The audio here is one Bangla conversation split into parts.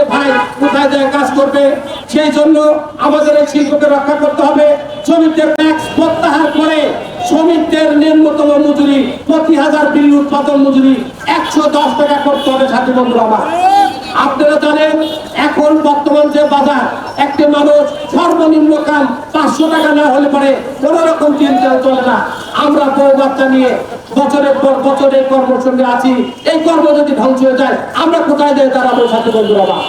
যে ভাই কোথায় যায় কাজ করবে, সেই জন্য আমাদের এই শিল্পকে রক্ষা করতে হবে। শ্রমিকদের ট্যাক্স প্রত্যাহার করে শ্রমিকদের নিম্নতম মজুরি প্রতি হাজার বিল উৎপাদন মজুরি একশো দশ টাকা করতে হবে, সাথী বন্ধুরা আমার। আপনারা জানেন, এখন বর্তমান যে বাজার, একটি মানুষ সর্বনিম্ন কাম পাঁচশো টাকা না হলে পরে কোন রকম চিন্তা চলে না। আমরা বউ বাচ্চা নিয়ে বছরের পর বছর এই কর্মের সঙ্গে আছি এই কর্ম যদি ধ্বংস হয়ে যায়, আমরা কোথায় দিয়ে দাঁড়াবো সাথে বন্ধুরা আমার?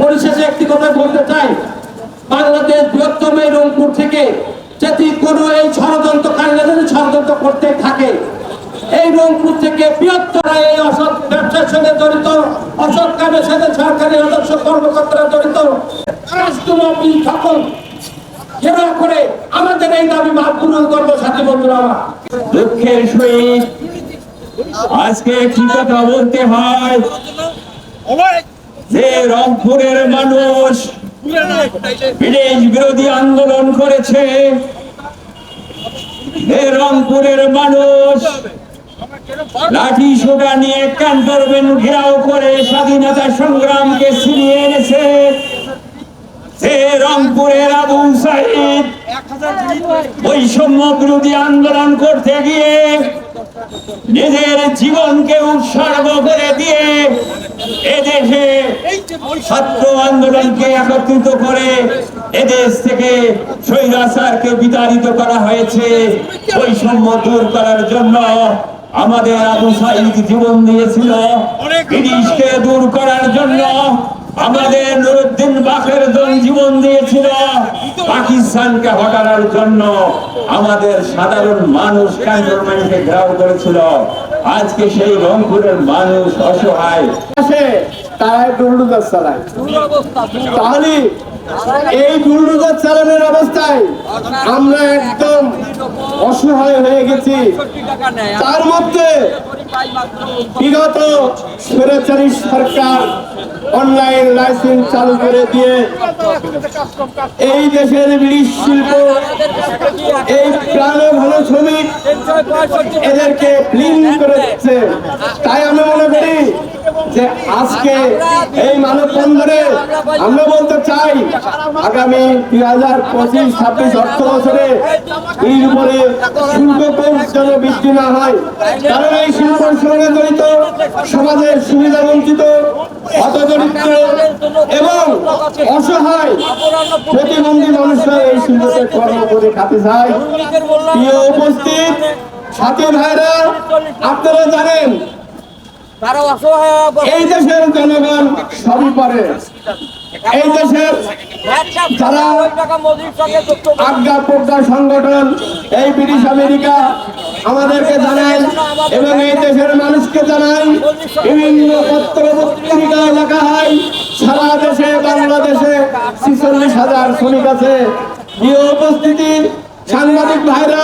পরিশেষে একটি কথা বলতে চাই বাংলাদেশ বৃহত্তম এই রংপুর থেকে যদি কোনো এই ষড়যন্ত্রকারীরা যদি ষড়যন্ত্র করতে থাকে, এই রংপুর থেকে বৃহত্তর এই অসৎ ব্যবসার সঙ্গে জড়িত, অসৎ কাজের সাথে সরকারি আদর্শ কর্মকর্তারা জড়িত সকল ঘেরাও করে আমাদের এই দাবি মাপ পূরণ করব সাথী বন্ধুরা আমার। দুঃখের সহিত আজকে কি কথা বলতে হয়? যে রংপুরের মানুষ বিদেশ বিরোধী আন্দোলন করেছে রংপুরের মানুষ লাঠি সোটা নিয়ে ক্যান্টনমেন্ট ঘেরাও করে স্বাধীনতা সংগ্রামকে ছিনিয়ে এনেছে রংপুরের আবু সাহিদ বৈষম্য বিরোধী আন্দোলন করতে গিয়ে নিজের জীবনকে উৎসর্গ করে দিয়ে এদেশে ছাত্র আন্দোলনকে একত্রিত করে এদেশ থেকে স্বৈরাচারকে বিতাড়িত করা হয়েছে। বৈষম্য দূর করার জন্য আমাদের আবু সাইদ জীবন দিয়েছিল। ব্রিটিশকে দূর করার জন্য আমাদের নুরুদ্দিন বাকের জন জীবন দিয়েছিল। পাকিস্তানকে হটানোর জন্য আমাদের সাধারণ মানুষ ক্যান্টনমেন্টকে ঘেরাও করেছিল। আজকে সেই রংপুরের মানুষ অসহায়। এই বুলডোজার চালানোর অবস্থায় আমরা একদম অসহায় হয়ে গেছি। তার মধ্যে বিগত স্বৈরাচারী সরকার অনলাইন লাইসেন্স চালু করে দিয়ে এই দেশের বিড়ি শিল্প, এই প্রাণে ভালো শ্রমিক এদেরকে ক্লিন করেছে। তাই আমি আজকে এই মানব বন্ধনে আমরা বলতে চাই, আগামী দুই হাজার পঁচিশ, ছাব্বিশ অর্থ বছরে এই উপরে কোর্স যেন বৃদ্ধি না হয়। কারণ এই শিল্পের সঙ্গে জড়িত সমাজের সুবিধা বঞ্চিত হতদরিদ্র এবং অসহায় প্রতিবন্ধী মানুষরা এই শিল্পতে কর্ম করে খাতে চায়। প্রিয় উপস্থিত, সাথী ভাইরা, আপনারা জানেন এই দেশের জনগণ সবই পারে। এই দেশের যারা আজ্ঞা প্রজ্ঞা সংগঠন এই ব্রিটিশ আমেরিকা আমাদেরকে জানায় এবং এই দেশের মানুষকে জানায় বিভিন্ন পত্র পত্রিকায় লেখা হয় সারা দেশে বাংলাদেশে ছিচল্লিশ হাজার শ্রমিক আছে। প্রিয় উপস্থিতি সাংবাদিক ভাইরা,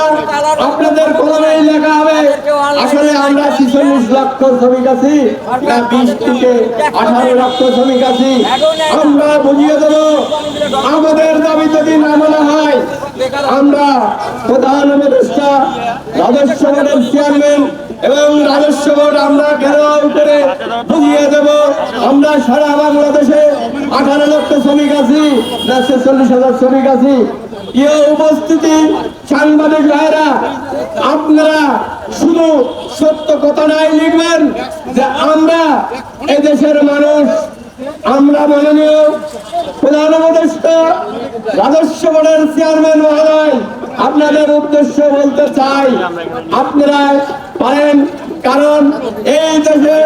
আপনাদের কলমেই লেখা হবে, আসলে আমরা ছিচল্লিশ লক্ষ শ্রমিক আছি, না বিশ থেকে আঠারো লক্ষ শ্রমিক আছি। আমরা বুঝিয়ে দেব, আমাদের দাবি যদি না মানা হয়, আমরা প্রধান উপদেষ্টা, রাজস্ব বোর্ডের চেয়ারম্যান এবং রাজস্ব বোর্ড আমরা ঘেরাও করে বুঝিয়ে দেব? আমরা সারা বাংলাদেশে আঠারো লক্ষ শ্রমিক আছি, না ছেচল্লিশ হাজার শ্রমিক আছি। প্রিয় উপস্থিতি সাংবাদিক ভাইরা, আপনারা শুধু সত্য লিখবেন যে আমরা এদেশের মানুষ। আমরা প্রধান বোর্ডের চেয়ারম্যান আপনাদের উদ্দেশ্য বলতে চাই, আপনারা পারেন, কারণ এই দেশে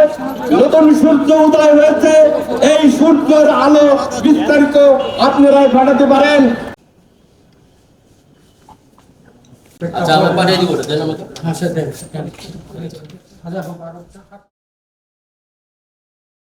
নতুন সূর্য উদয় হয়েছে, এই সূর্যের আলো বিস্তারিত আপনারা পাঠাতে পারেন। আচ্ছা আমরা পাঠিয়ে দিব দেন আমাকে।